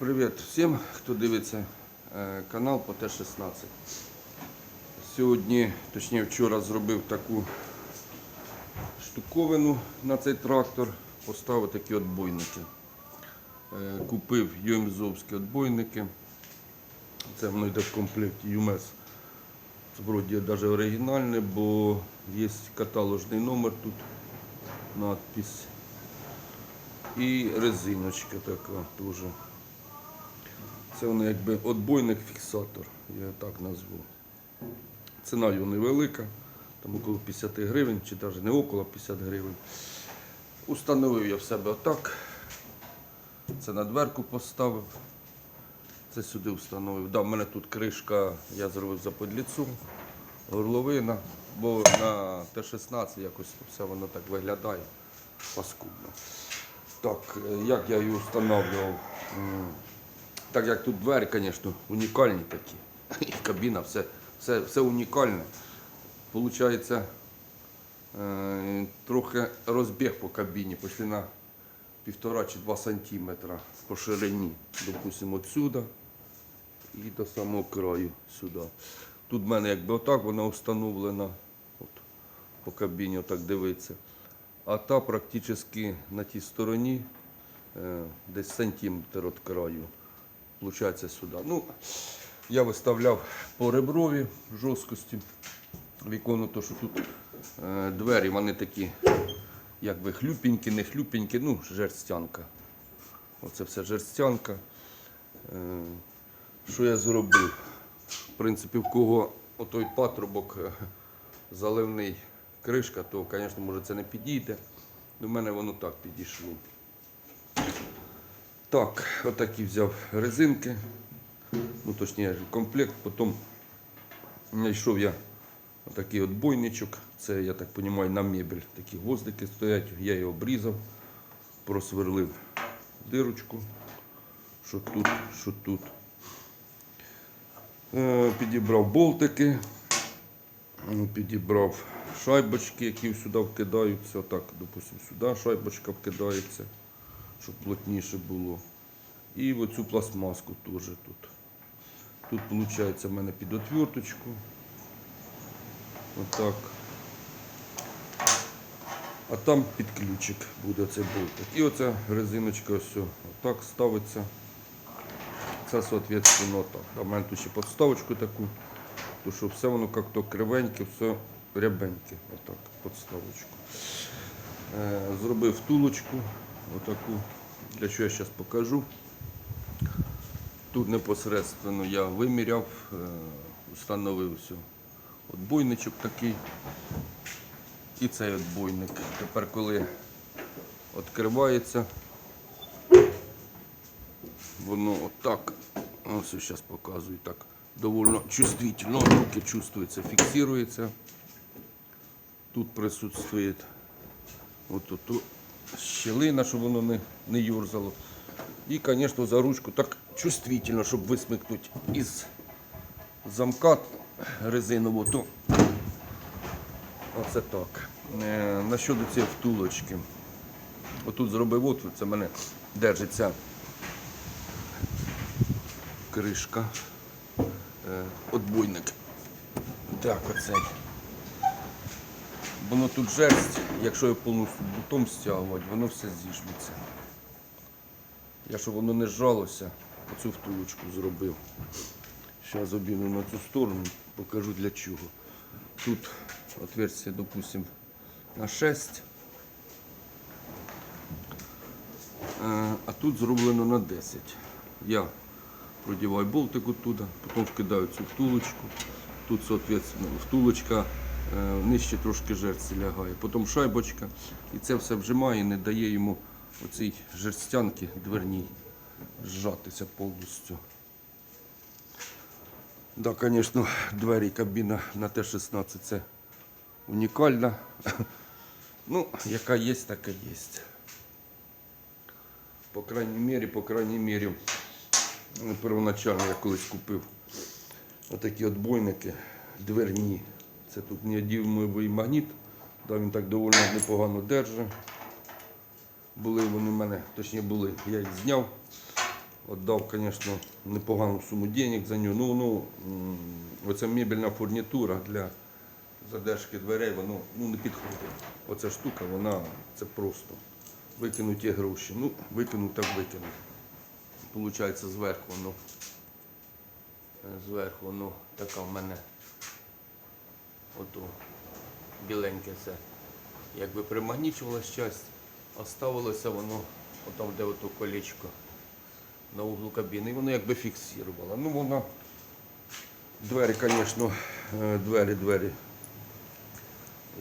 Привіт всім, хто дивиться е, канал по Т-16. Сьогодні, точніше вчора, зробив таку штуковину на цей трактор, поставив такі отбойники. Е, Купив юмзовські отбойники. Це воно йде в комплекті ЮМЕС. Вроді навіть оригінальне, бо є каталожний номер тут, надпись. І резиночка така теж. Це воно якби отбойник-фіксатор, я так назву. Ціна його невелика, там около 50 гривень, чи навіть не около 50 гривень. Установив я в себе отак. Це на дверку поставив. Це сюди встановив. Да, в мене тут кришка, я зробив за подліцу, горловина, бо на Т-16 якось все воно так виглядає паскудно. Так, е, як я її встановлював? Так як тут двері, звісно, унікальні такі. І кабіна, все, все, все унікальне. Получається, е, трохи розбіг по кабіні, пішли на півтора чи два сантиметра по ширині, допустимо, отсюда і до самого краю сюди. Тут в мене якби отак вона встановлена, от, по кабіні отак дивиться. А та практично на тій стороні е, десь сантиметр від краю. Получається сюди. Ну, я виставляв по реброві жорсткості вікону, то що тут е, двері, вони такі, якби хлюпенькі, не хлюпенькі, ну, жерстянка. Оце все жерстянка. Е, що я зробив? В принципі, в кого отой патрубок е, заливний кришка, то, звісно, може це не підійде. До мене воно так підійшло. Так, отакі взяв резинки. Ну, точніше, комплект. Потім знайшов я отакий от бойничок. Це, я так розумію, на мебель. Такі гвоздики стоять. Я його обрізав, просверлив дирочку, що тут, що тут. Е, Підібрав болтики, підібрав шайбочки, які сюди вкидаються. Отак, допустимо, сюди шайбочка вкидається, щоб плотніше було. І оцю пластмаску теж тут. Тут виходить в мене під отверточку. Отак. А там під ключик буде цей болтик. І оця резиночка ось отак ставиться. Це, соответственно, так. А мене тут ще подставочку таку, то що все воно як-то кривеньке, все рябеньке. Отак, подставочку. Е, зробив втулочку, отаку, для чого я зараз покажу. Тут непосередньо я виміряв, е, встановив все. Отбойничок такий. І цей отбойник. Тепер, коли відкривається, воно отак, ось зараз показую, так довольно чувствительно, руки чувствується, фіксується. Тут присутствує от щелина, щоб воно не, не юрзало. І, звісно, за ручку так чувствительно, щоб висмикнути із замка резинового, то оце так. Е, на щодо цієї втулочки. Отут зробив отвір, це мене держиться кришка, е, отбойник. Так, оцей. Воно тут жерсть, якщо його повністю бутом стягувати, воно все зіжметься. Я щоб воно не зжалося, оцю втулочку зробив. Зараз обійду на цю сторону, покажу для чого. Тут отверстие, допустим, на 6. Е, А тут зроблено на 10. Я продіваю болтик оттуда, потім вкидаю цю втулочку. Тут, соответственно, втулочка е, нижче трошки жерці лягає. Потім шайбочка. І це все вжимає не дає йому оцій жерстянки дверній зжатися повністю. Да, звісно, двері кабіна на Т-16 це унікальна. Ну, яка є, така є. По крайній мірі, по крайній мірі, ну, первоначально я колись купив отакі отбойники дверні. Це тут неодімовий магніт, да, він так доволі непогано держить. Були вони в мене, точніше були, я їх зняв. Отдав, звісно, непогану суму денег за нього. Ну, м, оця мебельна фурнітура для задержки дверей, воно ну, не підходить. Оця штука, вона це просто викинуті гроші. Ну, викинув так викинув. Получається зверху воно. е, Зверху воно така в мене ото біленьке це. Якби примагнічувалась часть, оставилося воно отам, де ото колечко на углу кабіни. І воно якби фіксувало. Ну воно двері, звісно, е, двері, двері.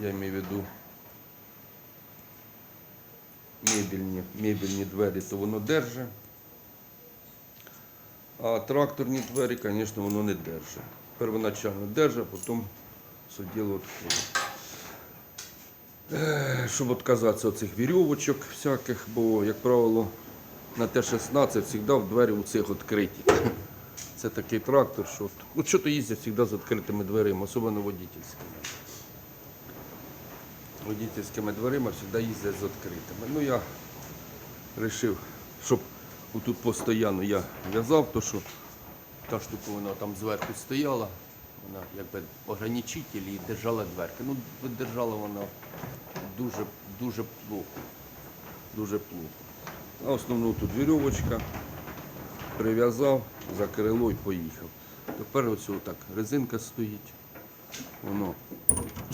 Я маю в виду мебельні, мебельні двері, то воно держить. А тракторні двері, звісно, воно не держить. Первоначально держить, потім все діло відходить. Е, Щоб відказатися від цих вірьовочок всяких, бо, як правило, на Т-16 завжди в двері у цих відкриті. Це такий трактор, що от- що то їздять завжди з відкритими дверима, особливо водительськими. Водительськими дверима завжди їздять з відкритими. Ну я вирішив, щоб тут постійно я в'язав, то що та штуковина там зверху стояла, вона якби ограничитель і держала дверки. Ну, держала вона дуже, дуже плохо. Дуже плохо. А основну тут вірьовочка, прив'язав, за крило і поїхав. Тепер ось так резинка стоїть. Воно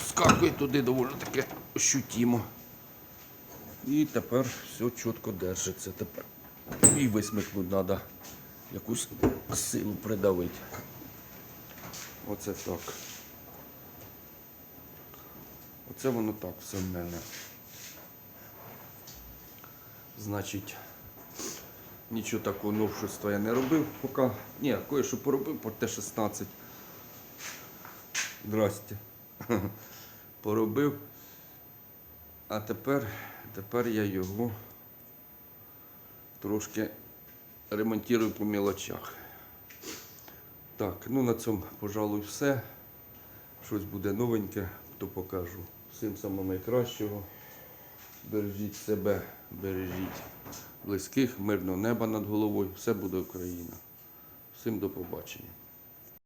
скакує туди доволі таке ощутимо. І тепер все чітко держиться. Тепер і висмикнути треба якусь силу придавити. Оце так. Оце воно так все в мене. Значить, нічого такого новшества я не робив поки. Ні, кое-що поробив по Т-16. Здрасте. Поробив. А тепер, тепер я його трошки ремонтую по мілочах. Так, ну на цьому, пожалуй, все. Щось буде новеньке, то покажу. Всім самого найкращого. Бережіть себе, бережіть близьких, мирного неба над головою. Все буде Україна. Всім до побачення.